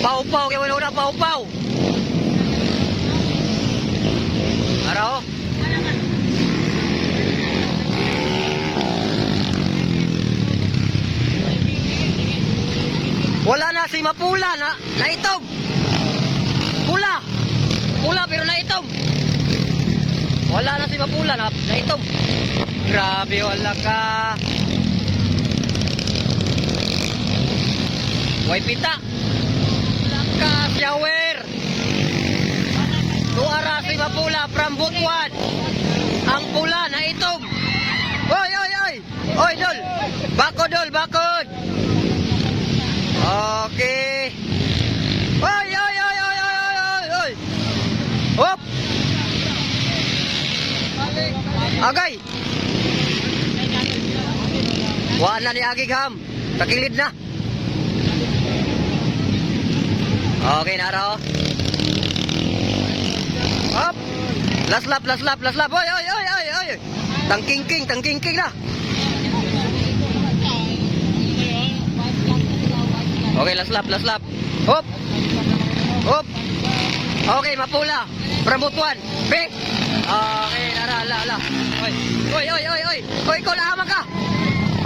Pau-pau, kaya wala na pau-pau. Araw. Wala na si Mapula na naitog. Pula. Pula pero naitog. Wala na si Mapula na naitog. Grabe wala ka. Way pita. Wala shower. Tuara si Mapula from Butuan. Ang pula naitog. Oy oy oy. Oy dol. Bakod dol bakod. Okay. Oy, oy, oy, oy, oy, oy, oy. Hop. Agay. Wa na ni Agig ham. Takilid na. Okay na raw. Hop. Last lap, last lap, last lap. Oy, oy, oy, oy, oy. Tangking king, tangking king na. Okay, last lap, last lap. Hop. Hop. Okay, mapula. Pramutuan. Big. Okay, nara, ala, ala. Oy, oy, oy, oy, oy. Oy, ikaw ka.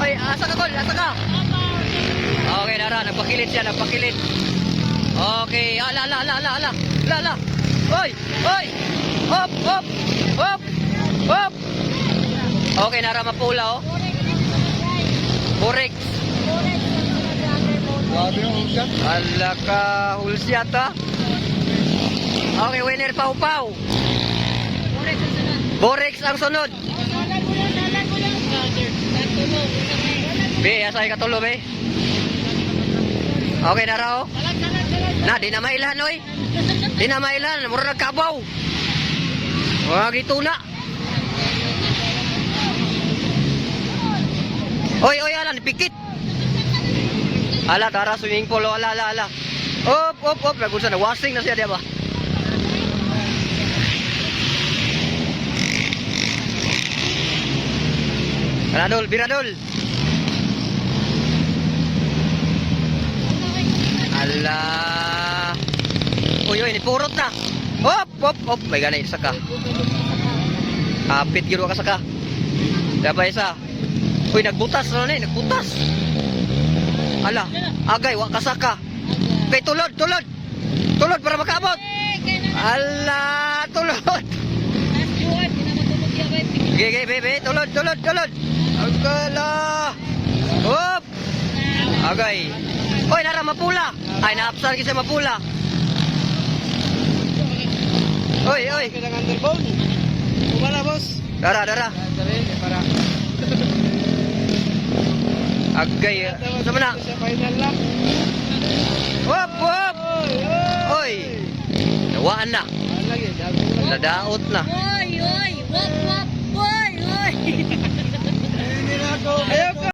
Oy, asa ka, Kol? Asa ka? Okay, nara, nagpakilit siya, nagpakilit. Okay, ala, ala, ala, ala, ala. Ala, ala. Oy, oy. Hop, hop. Hop. Hop. Okay, nara, mapula, oh. Burex. Grabe yung usyat. Ala ka, hulsyat ha? Okay, winner pau pau. Borex ang sunod. Be, asay ka tulo, be. Okay na raw. Na, di na mailan, oy. Di na mailan, mura nagkabaw. Wag ito na. Oy, oy, alan, pikit. Ala, tara, swimming pool, ala, ala, ala. Op, op, op, nagunsa na, washing na siya, di ba? Biradol, biradol. Ala. Uy, uy, nipurot na. Hop, hop, hop. May ganay, isa ka. Kapit, giro ka saka. Diba isa? Uy, nagbutas na eh, nagbutas. Ala, agay, wa kasaka. Okay, tulod, tulod. Tulod para makaabot. Ala, tulod. Gege, gege, bebe, tulod, tulod, tulod. Agala. Hop. Agay. Oy, nara mapula. Ay, naapsan kasi mapula. Oy, oy. Kailangan underbone. Kumana, boss. Dara, dara. Para. Agay. Sama na. Final lap. Hop, hop. Oy. Nawaan na. Nadaot na. Oy, oy, wap, wap, oy, oy. Ayaw